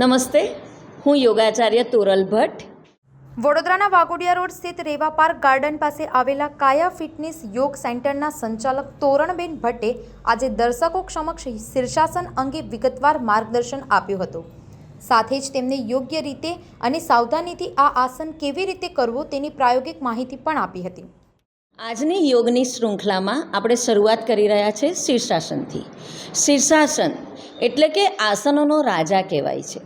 નમસ્તે, હું યોગાચાર્ય તોરલ ભટ્ટ. વડોદરાના વાઘોડિયા રોડ સ્થિત રેવા પાર્ક ગાર્ડન પાસે આવેલા કાયા ફિટનેસ યોગ સેન્ટરના સંચાલક તોરણબેન ભટ્ટે આજે દર્શકો સમક્ષ શીર્ષાસન અંગે વિગતવાર માર્ગદર્શન આપ્યું હતું. સાથે જ તેમને યોગ્ય રીતે અને સાવધાનીથી આ આસન કેવી રીતે કરવું તેની પ્રાયોગિક માહિતી પણ આપી હતી. આજની યોગની શૃંખલામાં આપણે શરૂઆત કરી રહ્યા છે શીર્ષાસનથી. શીર્ષાસન એટલે કે આસનોનો રાજા કહેવાય છે.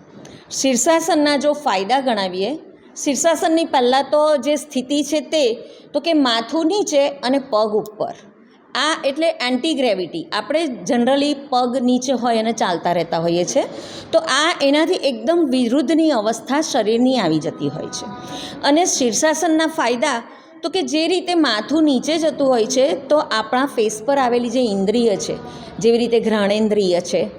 શીર્ષાસનના જો ફાયદા ગણાવીએ, શીર્ષાસનની પહેલાં તો જે સ્થિતિ છે તે, તો કે માથું નીચે અને પગ ઉપર. આ એટલે એન્ટી ગ્રેવિટી આપણે જનરલી પગ નીચે હોય અને ચાલતા રહેતા હોઈએ છીએ તો આ એનાથી એકદમ વિરુદ્ધની અવસ્થા શરીરની આવી જતી હોય છે. અને શીર્ષાસનના ફાયદા તો કે જે રીતે માથું નીચે જતું હોય છે, તો આપણા ફેસ પર આવેલી જે ઇન્દ્રિય છે, જેવી રીતે ઘ્રાણેન્દ્રિય છે,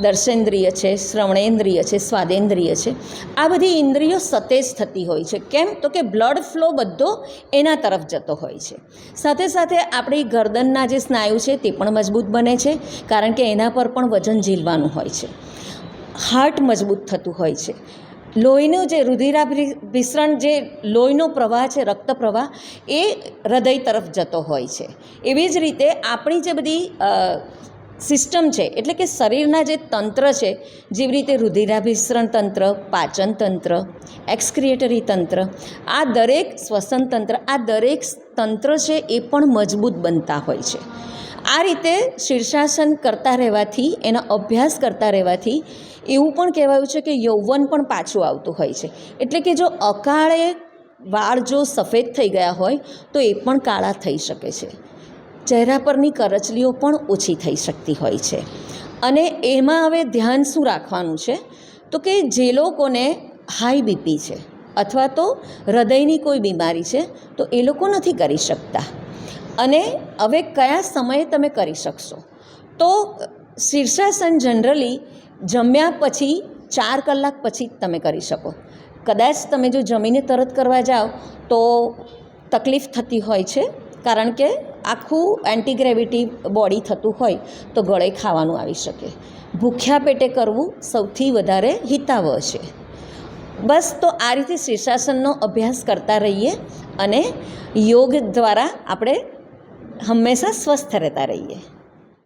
દર્શેન્દ્રિય છે, શ્રવણેન્દ્રિય છે, સ્વાદેન્દ્રિય છે, આ બધી ઇન્દ્રિયો સતેજ થતી હોય છે. કેમ? તો કે બ્લડ ફ્લો બધો એના તરફ જતો હોય છે. સાથે સાથે આપણી ગરદનના જે સ્નાયુ છે, તે પણ મજબૂત બને છે, કારણ કે એના પર પણ વજન ઝીલવાનું હોય છે. હાર્ટ મજબૂત થતું હોય છે. લોહીનું જે રુધિરાભિસરણ જે લોહીનો પ્રવાહ છે, રક્ત પ્રવાહ, એ હૃદય તરફ જતો હોય છે. એવી જ રીતે આપણી જે બધી સિસ્ટમ છે, એટલે કે શરીરના જે તંત્ર છે, જેવી રીતે રુધિરાભિસરણ તંત્ર, પાચન તંત્ર, એક્સક્રિએટરી તંત્ર, આ દરેક શ્વસન તંત્ર, આ દરેક તંત્ર છે, એ પણ મજબૂત બનતા હોય છે. આ રીતે શીર્ષાસન કરતા રહેવાથી, એનો અભ્યાસ કરતા રહેવાથી એવું પણ કહેવાયું છે કે યૌવન પણ પાછું આવતું હોય છે. એટલે કે જો અકાળે વાળ જો સફેદ થઈ ગયા હોય, તો એ પણ કાળા થઈ શકે છે. ચહેરા પરની કરચલીઓ પણ ઓછી થઈ શકતી હોય છે. અને એમાં હવે ધ્યાન શું રાખવાનું છે? તો કે જે લોકોને હાઈ બીપી છે, અથવા તો હૃદયની કોઈ બીમારી છે, તો એ લોકો નથી કરી શકતા. અને હવે કયા સમયે તમે કરી શકશો? તો શીર્ષાસન જનરલી જમ્યા પછી ચાર કલાક પછી તમે કરી શકો. કદાચ તમે જો જમીને તરત કરવા જાઓ, તો તકલીફ થતી હોય છે, કારણ કે આખું એન્ટીગ્રેવિટી બોડી થતું હોય, તો ગળે ખાવાનું આવી શકે. ભૂખ્યા પેટે કરવું સૌથી વધારે હિતાવહ છે. બસ તો આ રીતે શીર્ષાસનનો અભ્યાસ કરતા રહીએ અને યોગ દ્વારા આપણે હંમેશા સ્વસ્થ રહેતા રહીએ.